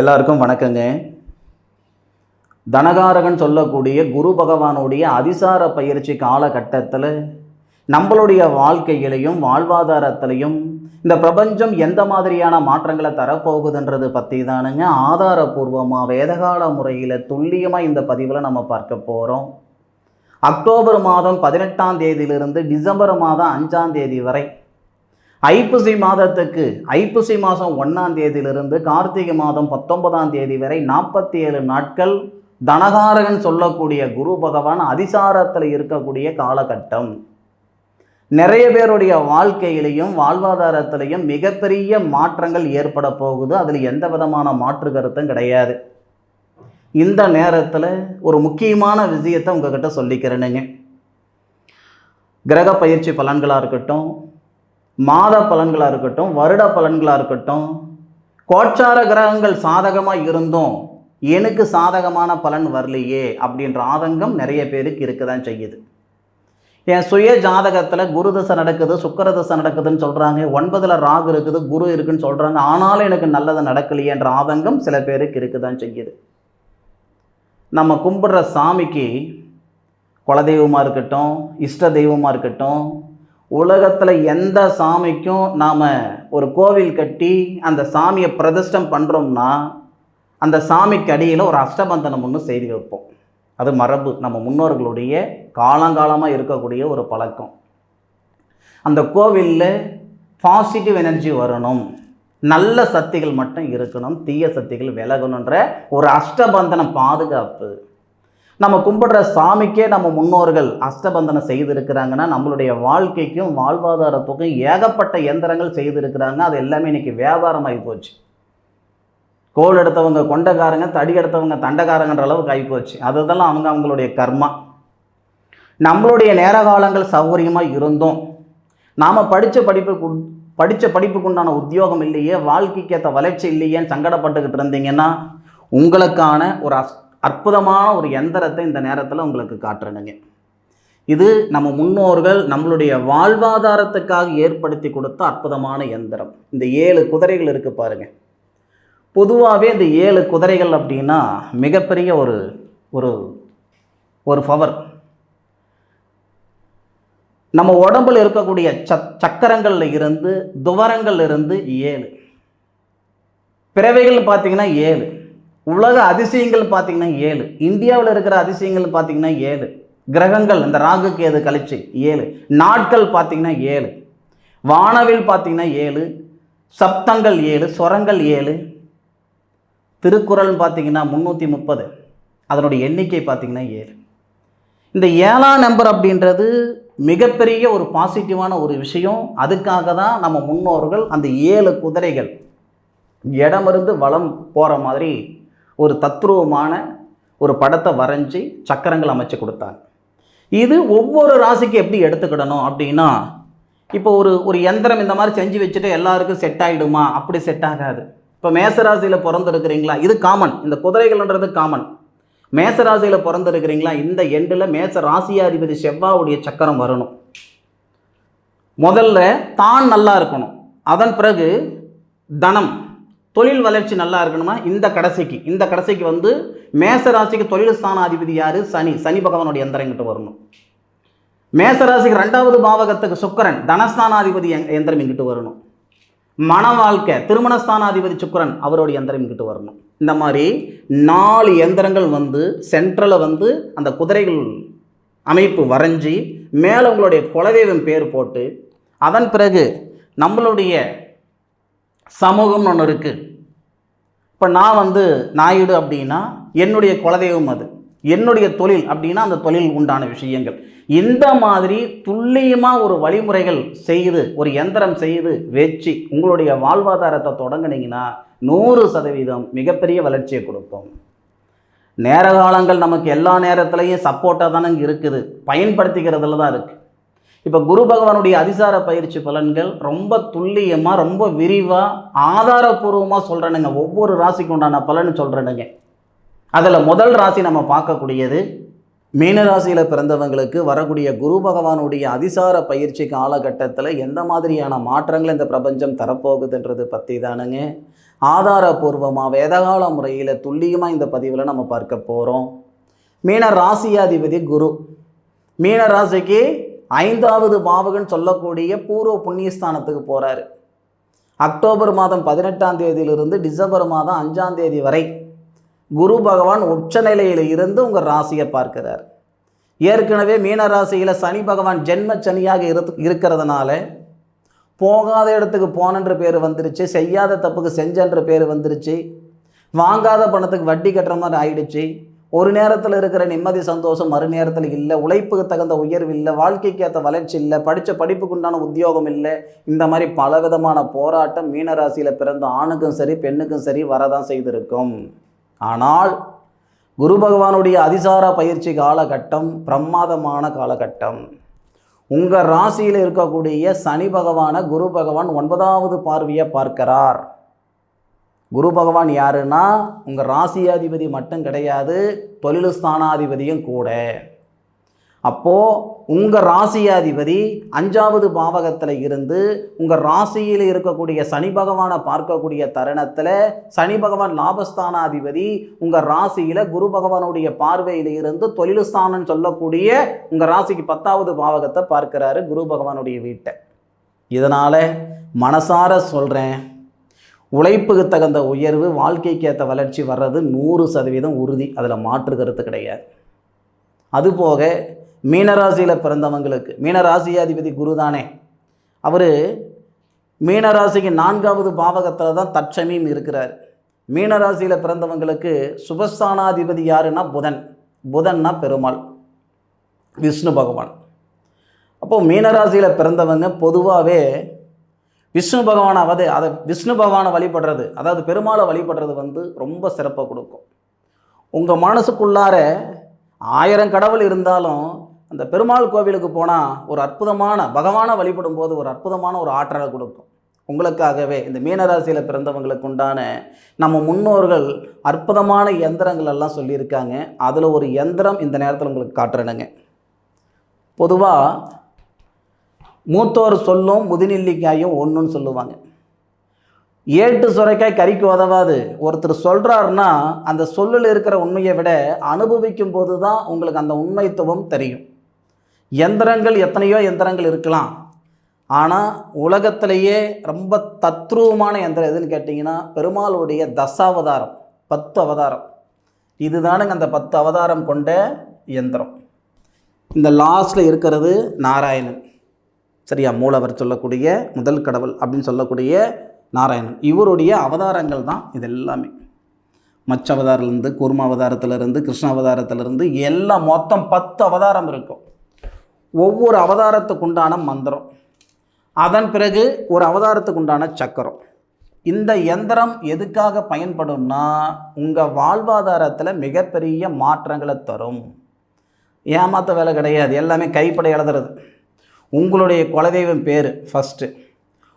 எல்லாருக்கும் வணக்கங்க. தனகாரகன் சொல்லக்கூடிய குரு பகவானுடைய அதிசார பயிற்சி காலகட்டத்தில் நம்மளுடைய வாழ்க்கையிலையும் வாழ்வாதாரத்திலையும் இந்த பிரபஞ்சம் எந்த மாதிரியான மாற்றங்களை தரப்போகுதுன்றது பற்றி தானுங்க ஆதாரபூர்வமாக வேதகால முறையில் துல்லியமாக இந்த பதிவில் நம்ம பார்க்க போகிறோம் அக்டோபர் மாதம் பதினெட்டாம் தேதியிலிருந்து டிசம்பர் மாதம் அஞ்சாம் தேதி வரை ஐப்பசி மாதத்துக்கு ஐப்பசி மாதம் ஒன்றாம் தேதியிலிருந்து கார்த்திகை மாதம் பத்தொன்பதாம் தேதி வரை நாற்பத்தி ஏழு நாட்கள் தனகாரகன் சொல்லக்கூடிய குரு பகவான் அதிசாரத்தில் இருக்கக்கூடிய காலகட்டம். நிறைய பேருடைய வாழ்க்கையிலையும் வாழ்வாதாரத்திலையும் மிகப்பெரிய மாற்றங்கள் ஏற்பட போகுது. அதில் எந்த விதமான மாற்று கருத்தும் கிடையாது. இந்த நேரத்தில் ஒரு முக்கியமான விஷயத்தை உங்ககிட்ட சொல்லிக்கிறேனுங்க. கிரக பயிற்சி பலன்களாக இருக்கட்டும் மாத பலன்களாக இருக்கட்டும் வருட பலன்களாக இருக்கட்டும் கோச்சார கிரகங்கள் சாதகமாக இருந்தும் எனக்கு சாதகமான பலன் வரலையே அப்படின்ற ஆதங்கம் நிறைய பேருக்கு இருக்க தான் செய்யுது. என் சுய ஜாதகத்தில் குரு தசை நடக்குது சுக்கர தசை நடக்குதுன்னு சொல்கிறாங்க ஒன்பதில் ராகு இருக்குது குரு இருக்குன்னு சொல்கிறாங்க ஆனாலும் எனக்கு நல்லது நடக்கலையேன்ற ஆதங்கம் சில பேருக்கு இருக்க தான் செய்யுது. நம்ம கும்பிடுற சாமிக்கு குலதெய்வமாக இருக்கட்டும் இஷ்ட தெய்வமாக இருக்கட்டும் உலகத்தில் எந்த சாமிக்கும் நாம் ஒரு கோவில் கட்டி அந்த சாமியை பிரதிஷ்டம் பண்ணுறோம்னா அந்த சாமிக்கு அடியில் ஒரு அஷ்டபந்தனம் ஒன்று செய்து வைப்போம். அது மரபு. நம்ம முன்னோர்களுடைய காலங்காலமாக இருக்கக்கூடிய ஒரு பழக்கம். அந்த கோவிலில் பாசிட்டிவ் எனர்ஜி வரணும். நல்ல சக்திகள் மட்டும் இருக்கணும். தீய சக்திகள் விலகணுன்ற ஒரு அஷ்டபந்தனம் பாதுகாப்பு. நம்ம கும்பிடுற சாமிக்கே நம்ம முன்னோர்கள் அஷ்டபந்தனம் செய்திருக்கிறாங்கன்னா நம்மளுடைய வாழ்க்கைக்கும் வாழ்வாதாரத்துக்கும் ஏகப்பட்ட எந்திரங்கள் செய்திருக்கிறாங்க. அது எல்லாமே இன்றைக்கி வியாபாரமாகி போச்சு. கோல் எடுத்தவங்க கொண்டக்காரங்க தடி எடுத்தவங்க தண்டக்காரங்கன்ற அளவுக்கு ஆகி போச்சு. அதுதெல்லாம் அவங்க அவங்களுடைய கர்மா. நம்மளுடைய நேர காலங்கள் சௌகரியமாக இருந்தோம். நாம் படித்த படிப்பு படித்த படிப்புக்குண்டான உத்தியோகம் இல்லையே வாழ்க்கைக்கு ஏற்ற வளர்ச்சி இல்லையேன்னு சங்கடப்பட்டுக்கிட்டு இருந்தீங்கன்னா உங்களுக்கான ஒரு அஸ் அற்புதமான ஒரு எந்திரத்தை இந்த நேரத்தில் உங்களுக்கு காட்டுறேனுங்க. இது நம்ம முன்னோர்கள் நம்மளுடைய வாழ்வாதாரத்துக்காக ஏற்படுத்தி கொடுத்த அற்புதமான எந்திரம். இந்த ஏழு குதிரைகள் இருக்குது பாருங்கள் பொதுவாகவே இந்த ஏழு குதிரைகள் அப்படின்னா மிகப்பெரிய ஒரு ஒரு ஒரு பவர். நம்ம உடம்பில் இருக்கக்கூடிய சக் சக்கரங்களில் இருந்து துவரங்கள் இருந்து ஏழு. பிறவைகள் பார்த்தீங்கன்னா ஏழு. உலக அதிசயங்கள் பார்த்தீங்கன்னா ஏழு. இந்தியாவில் இருக்கிற அதிசயங்கள் பார்த்தீங்கன்னா ஏழு. கிரகங்கள் இந்த ராகுக்கு எது கழிச்சு ஏழு. நாட்கள் பார்த்தீங்கன்னா ஏழு. வானவில் பார்த்தீங்கன்னா ஏழு. சப்தங்கள் ஏழு ஸ்வரங்கள் ஏழு. திருக்குறள் பார்த்தீங்கன்னா முந்நூற்றி முப்பது. அதனுடைய எண்ணிக்கை பார்த்தீங்கன்னா ஏழு. இந்த ஏழாம் நம்பர் அப்படின்றது மிகப்பெரிய ஒரு பாசிட்டிவான ஒரு விஷயம். அதுக்காக தான் நம்ம முன்னோர்கள் அந்த ஏழு குதிரைகள் இடமிருந்து வளம் போகிற மாதிரி ஒரு தத்ரூபமான ஒரு படத்தை வரைஞ்சி சக்கரங்கள் அமைச்சு கொடுத்தாங்க இது ஒவ்வொரு ராசிக்கு எப்படி எடுத்துக்கிடணும் அப்படின்னா இப்போ ஒரு ஒரு எந்திரம் இந்த மாதிரி செஞ்சு வச்சுட்டு எல்லாருக்கும் செட் ஆகிடுமா அப்படி செட் ஆகாது. இப்போ மேசராசியில் பிறந்திருக்கிறீங்களா? இது காமன் இந்த குதிரைகள்ன்றது காமன் மேசராசியில் பிறந்திருக்கிறீங்களா? இந்த எண்டில் மேச ராசியாதிபதி செவ்வாவுடைய சக்கரம் வரணும். முதல்ல தான் நல்லா இருக்கணும். அதன் பிறகு தனம். தொழில் வளர்ச்சி நல்லா இருக்கணுமா? இந்த கடைசிக்கு. இந்த கடைசிக்கு வந்து மேச ராசிக்கு தொழில் ஸ்தானாதிபதி யார்? சனி. சனி பகவானுடைய எந்திரங்கிட்ட வரணும். மேசராசிக்கு ரெண்டாவது பாவகத்துக்கு சுக்கரன் தனஸ்தானாதிபதி எந்திரம் இங்கிட்டு வரணும். மன வாழ்க்கை திருமணஸ்தானாதிபதி சுக்கரன் அவருடைய எந்திரம் இங்கிட்டு வரணும். இந்த மாதிரி நாலு எந்திரங்கள் வந்து சென்ட்ரலில் வந்து அந்த குதிரைகள் அமைப்பு வரைஞ்சி மேலே உங்களுடைய குலதெய்வம் பேர் போட்டு அதன் பிறகு நம்மளுடைய சமூகம்னு ஒன்று இருக்குது இப்போ நான் வந்து நாயுடு அப்படின்னா என்னுடைய குலதெய்வம் அது. என்னுடைய தொழில் அப்படின்னா அந்த தொழில் உண்டான விஷயங்கள். இந்த மாதிரி துல்லியமாக ஒரு வழிமுறைகள் செய்து ஒரு எந்திரம் செய்து வச்சு உங்களுடைய வாழ்வாதாரத்தை தொடங்குனீங்கன்னா நூறு சதவீதம் மிகப்பெரிய வளர்ச்சியை கொடுக்கும் நேர காலங்கள் நமக்கு எல்லா நேரத்துலையும் சப்போர்ட்டாக தானே இருக்குது. பயன்படுத்திக்கிறதுல தான் இருக்குது இப்போ குரு பகவானுடைய அதிசார பயிற்சி பலன்கள் ரொம்ப துல்லியமாக ரொம்ப விரிவாக ஆதாரபூர்வமாக சொல்கிறேனுங்க ஒவ்வொரு ராசிக்கு உண்டான பலன் சொல்கிறேனுங்க அதில் முதல் ராசி நம்ம பார்க்கக்கூடியது மீன ராசியில் பிறந்தவங்களுக்கு வரக்கூடிய குரு பகவானுடைய அதிசார பயிற்சி காலகட்டத்தில் எந்த மாதிரியான மாற்றங்கள் இந்த பிரபஞ்சம் தரப்போகுதுன்றது பற்றி தானுங்க. ஆதாரபூர்வமாக வேதகால முறையில் துல்லியமாக இந்த பதிவில் நம்ம பார்க்க போகிறோம் மீன ராசியாதிபதி குரு. மீன ராசிக்கு ஐந்தாவது பாவகன் சொல்லக்கூடிய பூர்வ புண்ணியஸ்தானத்துக்கு போகிறாரு அக்டோபர் மாதம் பதினெட்டாம் தேதியிலிருந்து டிசம்பர் மாதம் அஞ்சாம் தேதி வரை குரு பகவான் உச்ச நிலையில் இருந்து உங்கள் ராசியை பார்க்கிறார். ஏற்கனவே மீன ராசியில் சனி பகவான் ஜென்ம சனியாக இரு இருக்கிறதுனால போகாத இடத்துக்கு போனன்ற பேர் வந்துருச்சு செய்யாத தப்புக்கு செஞ்சன்ற பேர் வந்துருச்சு வாங்காத பணத்துக்கு வட்டி கட்டுற மாதிரி ஆயிடுச்சு ஒரு நேரத்தில் இருக்கிற நிம்மதி சந்தோஷம் மறு நேரத்தில் இல்லை. உழைப்புக்கு தகுந்த உயர்வு இல்லை. வாழ்க்கைக்கு ஏற்ற வளர்ச்சி இல்லை. படித்த படிப்புக்கு உண்டான உத்தியோகம் இல்லை. இந்த மாதிரி பலவிதமான போராட்டம் மீனராசியில் பிறந்த ஆணுக்கும் சரி பெண்ணுக்கும் சரி வரதான் செய்திருக்கும். ஆனால் குரு பகவானுடைய அதிசார பயிற்சி காலகட்டம் பிரமாதமான காலகட்டம். உங்கள் ராசியில் இருக்கக்கூடிய சனி பகவானை குரு பகவான் ஒன்பதாவது பார்வையை பார்க்கிறார். குரு பகவான் யாருன்னா உங்கள் ராசியாதிபதி மட்டும் கிடையாது தொழில் ஸ்தானாதிபதியும் கூட. அப்போது உங்கள் ராசியாதிபதி அஞ்சாவது பாவகத்தில் இருந்து உங்கள் ராசியில் இருக்கக்கூடிய சனி பகவானை பார்க்கக்கூடிய தருணத்தில் சனி பகவான் லாபஸ்தானாதிபதி உங்கள் ராசியில் குரு பகவானுடைய பார்வையில் இருந்து தொழிலுஸ்தானம் சொல்லக்கூடிய உங்கள் ராசிக்கு பத்தாவது பாவகத்தை பார்க்குறாரு குரு பகவானுடைய வீட்டை. இதனால் மனசார சொல்கிறேன் உழைப்புக்கு தகுந்த உயர்வு வாழ்க்கைக்கு ஏற்ற வளர்ச்சி வர்றது நூறு சதவீதம் உறுதி. அதில் மாற்று கருத்து கிடையாது. அதுபோக மீனராசியில் பிறந்தவங்களுக்கு மீனராசியாதிபதி குரு தானே. அவர் மீனராசிக்கு நான்காவது பாவகத்தில் தான் தற்சமயம் இருக்கிறார். மீனராசியில் பிறந்தவங்களுக்கு சுபஸ்தானாதிபதி யாருன்னா புதன். புதன்னா பெருமாள். விஷ்ணு பகவான். அப்போது மீனராசியில் பிறந்தவங்க பொதுவாகவே விஷ்ணு பகவானாவது அதை விஷ்ணு பகவானை வழிபடுறது அதாவது பெருமாளை வழிபடுறது வந்து ரொம்ப சிறப்பாக கொடுக்கும். உங்கள் மனசுக்குள்ளார ஆயிரம் கடவுள் இருந்தாலும் அந்த பெருமாள் கோவிலுக்கு போனால் ஒரு அற்புதமான பகவானை வழிபடும் போது ஒரு அற்புதமான ஒரு ஆற்றலை கொடுக்கும். உங்களுக்காகவே இந்த மீனராசியில் பிறந்தவங்களுக்கு உண்டான நம்ம முன்னோர்கள் அற்புதமான எந்திரங்கள் எல்லாம் சொல்லியிருக்காங்க. அதில் ஒரு எந்திரம் இந்த நேரத்தில் உங்களுக்கு காட்டுறேனுங்க. பொதுவாக மூத்தோர் சொல்லும் முதுநெல்லிக்காயும் ஒன்றுன்னு சொல்லுவாங்க. ஏட்டு சுரைக்காய் கறிக்கு உதவாது. ஒருத்தர் சொல்கிறாருன்னா அந்த சொல்லில் இருக்கிற உண்மையை விட அனுபவிக்கும் போது தான் உங்களுக்கு அந்த உண்மைத்துவம் தெரியும். எந்திரங்கள் எத்தனையோ எந்திரங்கள் இருக்கலாம். ஆனால் உலகத்திலேயே ரொம்ப தத்ரூபமான எந்திரம் எதுன்னு கேட்டிங்கன்னா பெருமாளுடைய தசாவதாரம் பத்து அவதாரம். இதுதானுங்க அந்த பத்து அவதாரம் கொண்ட எந்திரம். இந்த லாஸ்ட்டில் இருக்கிறது நாராயணன். சரியா? மூலவர் சொல்லக்கூடிய முதல் கடவுள் அப்படின்னு சொல்லக்கூடிய நாராயணன். இவருடைய அவதாரங்கள் தான் இது எல்லாமே மச்ச அவதாரிலேருந்து கூர்ம அவதாரத்திலிருந்து கிருஷ்ண அவதாரத்திலிருந்து எல்லாம் மொத்தம் பத்து அவதாரம் இருக்கும். ஒவ்வொரு அவதாரத்துக்கு உண்டான மந்திரம். அதன் பிறகு ஒரு அவதாரத்துக்கு உண்டான சக்கரம். இந்த எந்திரம் எதுக்காக பயன்படும்னா உங்கள் வாழ்வாதாரத்தில் மிகப்பெரிய மாற்றங்களை தரும். ஏமாத்த வேலை கிடையாது. எல்லாமே கைப்பட எழுதுறது உங்களுடைய குலதெய்வம் பேர் ஃபஸ்ட்டு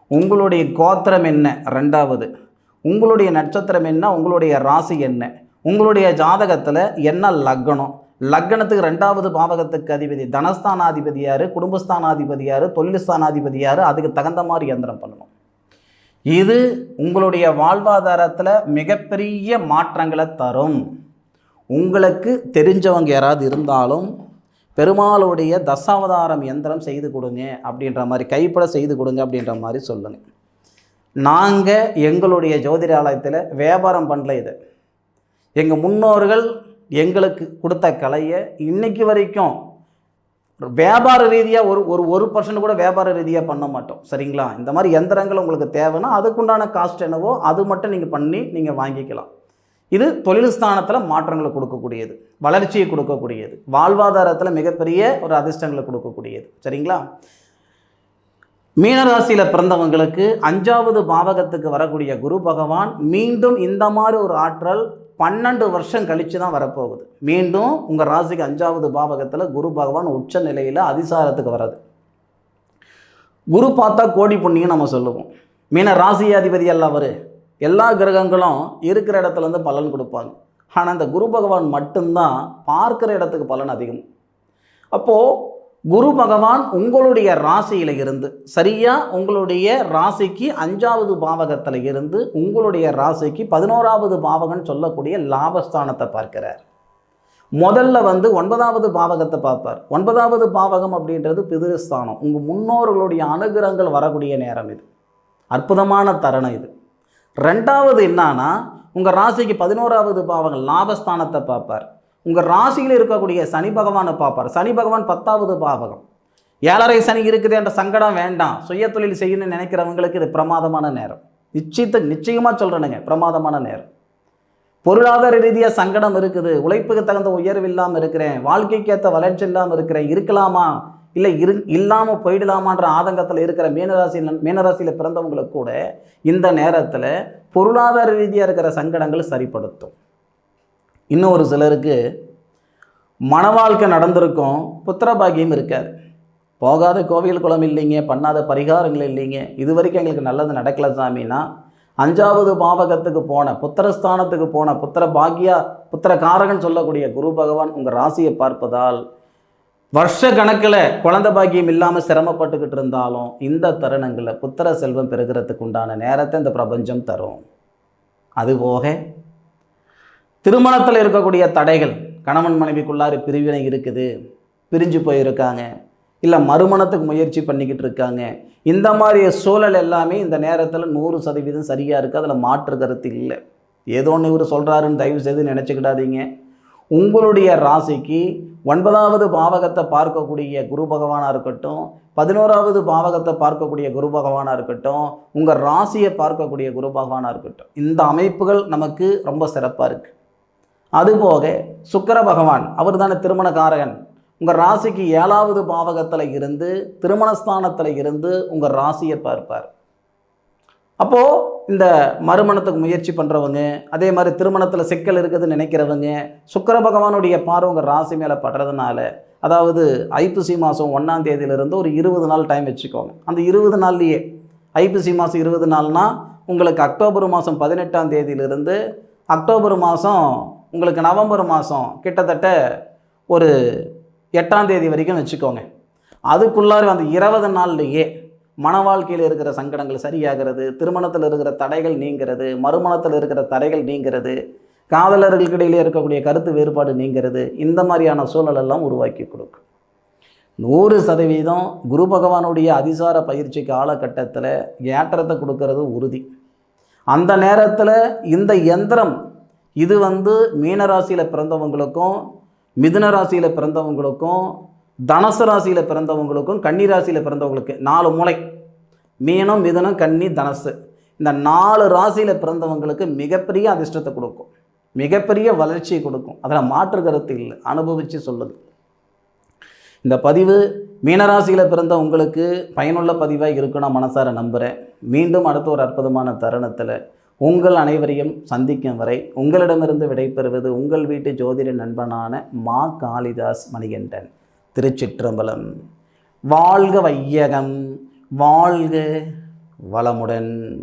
உங்களுடைய கோத்திரம் என்ன? ரெண்டாவது. உங்களுடைய நட்சத்திரம் என்ன? உங்களுடைய ராசி என்ன? உங்களுடைய ஜாதகத்தில் என்ன லக்னம் லக்னத்துக்கு ரெண்டாவது பாவகத்துக்கு அதிபதி தனஸ்தானாதிபதி யார்? குடும்பஸ்தானாதிபதி யார்? தொழில்ஸ்தானாதிபதி யார்? அதுக்கு தகுந்த மாதிரி இயந்திரம் பண்ணணும். இது உங்களுடைய வாழ்வாதாரத்தில் மிகப்பெரிய மாற்றங்களை தரும். உங்களுக்கு தெரிஞ்சவங்க யாராவது இருந்தாலும் பெருமாளுடைய தசாவதாரம் எந்திரம் செய்து கொடுங்க அப்படின்ற மாதிரி கைப்பட செய்து கொடுங்க அப்படின்ற மாதிரி சொல்லுங்கள் நாங்கள் எங்களுடைய ஜோதிடாலயத்தில் வியாபாரம் பண்ணல இது. எங்கள் முன்னோர்கள் எங்களுக்கு கொடுத்த கலையை இன்றைக்கு வரைக்கும் வியாபார ரீதியாக ஒரு ஒரு ஒரு பர்சன்ட் கூட வியாபார ரீதியாக பண்ண மாட்டோம். சரிங்களா? இந்த மாதிரி எந்திரங்கள் உங்களுக்கு தேவைன்னா அதுக்குண்டான காஸ்ட் என்னவோ அது மட்டும் நீங்கள் பண்ணி நீங்கள் வாங்கிக்கலாம். இது தொழில் ஸ்தானத்தில் மாற்றங்களை கொடுக்கக்கூடியது வளர்ச்சியை கொடுக்கக்கூடியது வாழ்வாதாரத்தில் மிகப்பெரிய ஒரு அதிர்ஷ்டங்களை கொடுக்கக்கூடியது. சரிங்களா? மீனராசியில் பிறந்தவங்களுக்கு அஞ்சாவது பாவகத்துக்கு வரக்கூடிய குரு பகவான் மீண்டும் இந்த மாதிரி ஒரு ஆற்றல் பன்னெண்டு வருஷம் கழித்து தான் வரப்போகுது. மீண்டும் உங்கள் ராசிக்கு அஞ்சாவது பாவகத்தில் குரு பகவான் உச்ச நிலையில் அதிசாரத்துக்கு வர்றது குரு பார்த்தா கோடி புண்ணியம் நம்ம சொல்லுவோம். மீன ராசியாதிபதி அல்ல அவர். எல்லா கிரகங்களும் இருக்கிற இடத்துலேருந்து பலன் கொடுப்பாங்க. ஆனால் இந்த குரு பகவான் மட்டும்தான் பார்க்குற இடத்துக்கு பலன் அதிகம். அப்போது குரு பகவான் உங்களுடைய ராசியில் இருந்து சரியாக உங்களுடைய ராசிக்கு அஞ்சாவது பாவகத்தில் இருந்து உங்களுடைய ராசிக்கு பதினோராவது பாவகம்னு சொல்லக்கூடிய லாபஸ்தானத்தை பார்க்கிறார். முதல்ல வந்து ஒன்பதாவது பாவகத்தை பார்ப்பார். ஒன்பதாவது பாவகம் அப்படின்றது பிதிருஸ்தானம். உங்கள் முன்னோர்களுடைய அனுகிரகங்கள் வரக்கூடிய நேரம் இது. அற்புதமான தருணம் இது. ரெண்டாவது என்னன்னா உங்கள் ராசிக்கு பதினோராவது பாவகம் லாபஸ்தானத்தை பார்ப்பார். உங்கள் ராசியில் இருக்கக்கூடிய சனி பகவானை பார்ப்பார். சனி பகவான் பத்தாவது பாவகம். ஏழரை சனி இருக்குது என்ற சங்கடம் வேண்டாம். சுய தொழில் செய்யணும்னு நினைக்கிறவங்களுக்கு இது பிரமாதமான நேரம். நிச்சயத்தை நிச்சயமாக சொல்கிறேனுங்க பிரமாதமான நேரம். பொருளாதார ரீதியாக சங்கடம் இருக்குது. உழைப்புக்கு தகுந்த உயர்வு இல்லாமல் இருக்கிறேன். வாழ்க்கைக்கேற்ற வளர்ச்சி இல்லாமல் இருக்கிறேன். இருக்கலாமா? இல்லை இரு இல்லாமல் போயிடலாமான்ற ஆதங்கத்தில் இருக்கிற மீனராசி மீனராசியில் பிறந்தவங்களுக்கு கூட இந்த நேரத்தில் பொருளாதார ரீதியாக இருக்கிற சங்கடங்கள் சரிப்படுத்தும். இன்னும் ஒரு சிலருக்கு மன வாழ்க்கை நடந்திருக்கும் புத்திர பாக்கியம் இருக்காது. போகாத கோவில் குளம் இல்லைங்க பண்ணாத பரிகாரங்கள் இல்லைங்க. இது வரைக்கும் எங்களுக்கு நல்லது நடக்கல சாமின்னா அஞ்சாவது பாவகத்துக்கு போன புத்திரஸ்தானத்துக்கு போன புத்திர பாக்கியா புத்திர காரகன் சொல்லக்கூடிய குரு பகவான் உங்கள் ராசியை பார்ப்பதால் வருஷ கணக்கில் குழந்தை பாக்கியம் இல்லாமல் சிரமப்பட்டுக்கிட்டு இருந்தாலும் இந்த தருணங்களில் புத்திர செல்வம் பெறுகிறதுக்கு உண்டான நேரத்தை இந்த பிரபஞ்சம் தரும். அதுபோக திருமணத்தில் இருக்கக்கூடிய தடைகள் கணவன் மனைவிக்குள்ளார பிரிவினை இருக்குது பிரிஞ்சு போயிருக்காங்க இல்லை மறுமணத்துக்கு முயற்சி பண்ணிக்கிட்டு இருக்காங்க. இந்த மாதிரி சூழல் எல்லாமே இந்த நேரத்தில் நூறு சதவீதம் சரியாக இருக்குது அதில் மாற்று கருத்து இல்லை. ஏதோ ஒன்று இவர் சொல்கிறாருன்னு தயவு செய்து நினச்சிக்கிடாதீங்க. உங்களுடைய ராசிக்கு ஒன்பதாவது பாவகத்தை பார்க்கக்கூடிய குரு பகவானாக இருக்கட்டும் பதினோராவது பாவகத்தை பார்க்கக்கூடிய குரு பகவானாக இருக்கட்டும் உங்கள் ராசியை பார்க்கக்கூடிய குரு பகவானாக இருக்கட்டும். இந்த அமைப்புகள் நமக்கு ரொம்ப சிறப்பாக இருக்குது அதுபோக சுக்கர பகவான் அவர் தானே திருமணக்காரகன். உங்கள் ராசிக்கு ஏழாவது பாவகத்தில் இருந்து திருமணஸ்தானத்தில் இருந்து உங்கள் ராசியை பார்ப்பார். அப்போது இந்த மறுமணத்துக்கு முயற்சி பண்ணுறவங்க அதே மாதிரி திருமணத்தில் சிக்கல் இருக்குதுன்னு நினைக்கிறவங்க சுக்கர பகவானுடைய பார்வை உங்கள் ராசி மேலே படுறதுனால அதாவது ஐப்பசி மாதம் ஒன்றாம் தேதியிலிருந்து ஒரு இருபது நாள் டைம் வச்சுக்கோங்க. அந்த இருபது நாள்லேயே ஐப்பசி மாதம் இருபது நாள்னா உங்களுக்கு அக்டோபர் மாதம் பதினெட்டாம் தேதியிலிருந்து அக்டோபர் மாதம் உங்களுக்கு நவம்பர் மாதம் கிட்டத்தட்ட ஒரு எட்டாம் தேதி வரைக்கும் வச்சுக்கோங்க. அதுக்குள்ளார அந்த இருபது நாள்லேயே மன வாழ்க்கையில் இருக்கிற சங்கடங்கள் சரியாகிறது திருமணத்தில் இருக்கிற தடைகள் நீங்கிறது மறுமணத்தில் இருக்கிற தடைகள் நீங்கிறது காதலர்களுக்கிடையிலே இருக்கக்கூடிய கருத்து வேறுபாடு நீங்கிறது இந்த மாதிரியான சூழலெல்லாம் உருவாக்கி கொடுக்கும். நூறு சதவீதம் குரு பகவானுடைய அதிசார பயிற்சி காலகட்டத்தில் ஏற்றத்தை கொடுக்கறது உறுதி. அந்த நேரத்தில் இந்த யந்திரம் இது வந்து மீனராசியில் பிறந்தவங்களுக்கும் மிதுன ராசியில் பிறந்தவங்களுக்கும் தனுசு ராசியில் பிறந்தவங்களுக்கும் கன்னி ராசியில் பிறந்தவங்களுக்கு நாலு மூளை. மீனம் மிதனம் கன்னி தனுசு. இந்த நாலு ராசியில் பிறந்தவங்களுக்கு மிகப்பெரிய அதிர்ஷ்டத்தை கொடுக்கும். மிகப்பெரிய வளர்ச்சியை கொடுக்கும். அதில் மாற்று கருத்து இல்லை. அனுபவித்து சொல்லுது. இந்த பதிவு மீனராசியில் பிறந்த உங்களுக்கு பயனுள்ள பதிவாக இருக்கும் நான் மனசார நம்புகிறேன் மீண்டும் அடுத்த ஒரு அற்புதமான தருணத்தில் உங்கள் அனைவரையும் சந்திக்கும் வரை உங்களிடமிருந்து விடைபெறுவது உங்கள் வீட்டு ஜோதிட நண்பனான மா காளிதாஸ் மணிகண்டன். திருச்சிற்றம்பலம். வாழ்க வையகம் வாழ்க வளமுடன்.